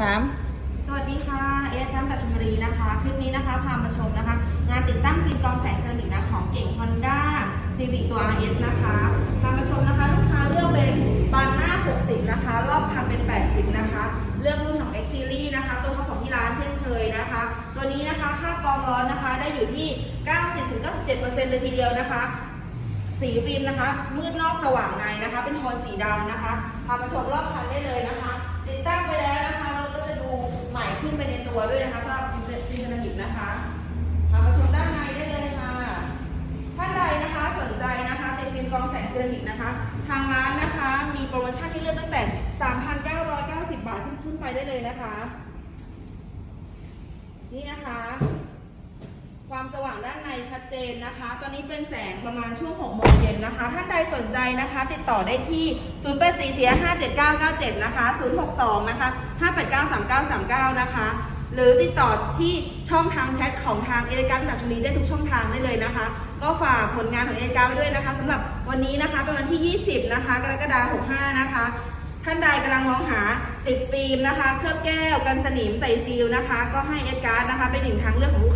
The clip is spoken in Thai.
สามสวัสดีค่ะ เอสทัมตัชมรีนะคะ คลิปนี้นะคะพามาชมนะคะ งานติดตั้งฟิล์มกรองแสงเซรามิกนะของเก่ง Honda Civic ตัว RS นะคะพามาชมนะคะลูกค้าเลือกเป็นบานหน้า 60 นะคะ รอบคันเป็น 80 นะคะ เลือกรุ่นของ X Series นะคะ ตัวของที่ร้านเช่นเคยนะคะ ตัวนี้นะคะค่ากรองร้อนนะคะได้อยู่ที่ 90-97%เลยทีเดียวนะคะ สีฟิล์มนะคะ มืดนอกสว่างในนะคะ เป็นโทนสีดำนะคะพามาชมรอบคันได้เลยนะคะ ติดตั้งไปแล้ว ตัวด้วยนะคะสำหรับฟิล์มฟิล์มเซรามิกนะคะพามาชมด้านในได้เลยค่ะ ท่านใดนะคะสนใจนะคะติดฟิล์มกองแสงเซรามิกนะคะ ทางร้านนะคะมีโปรโมชั่นที่เลือกตั้งแต่ 3,990 บาทขึ้นขึ้นไปได้เลยนะคะ นี่นะคะ ความสว่างด้านในชัดเจนนะคะ ตอนนี้เป็นแสงประมาณช่วง6โมงเย็นนะคะ ท่านใดสนใจนะคะ ติดต่อได้ที่ 0 8 4 4 5 7 9 9 7นะคะ 062 นะคะ 589 3939 นะคะ หรือติดต่อที่ช่องทางแชทของทางเอเลกันตัชนีได้ทุกช่องทางได้เลยนะคะ ก็ฝากผลงานของเอเลกันไว้ด้วยนะคะสำหรับวันนี้นะคะเป็นวันที่ 20 นะคะ กรกฎาคม65 นะคะ ท่านใดกำลังมองหาติดฟิล์มนะคะ เคลือบแก้วกันสนิมใส่ซีลนะคะ ก็ให้เอเลการ์ดนะคะเป็นหนึ่งทางเลือกของ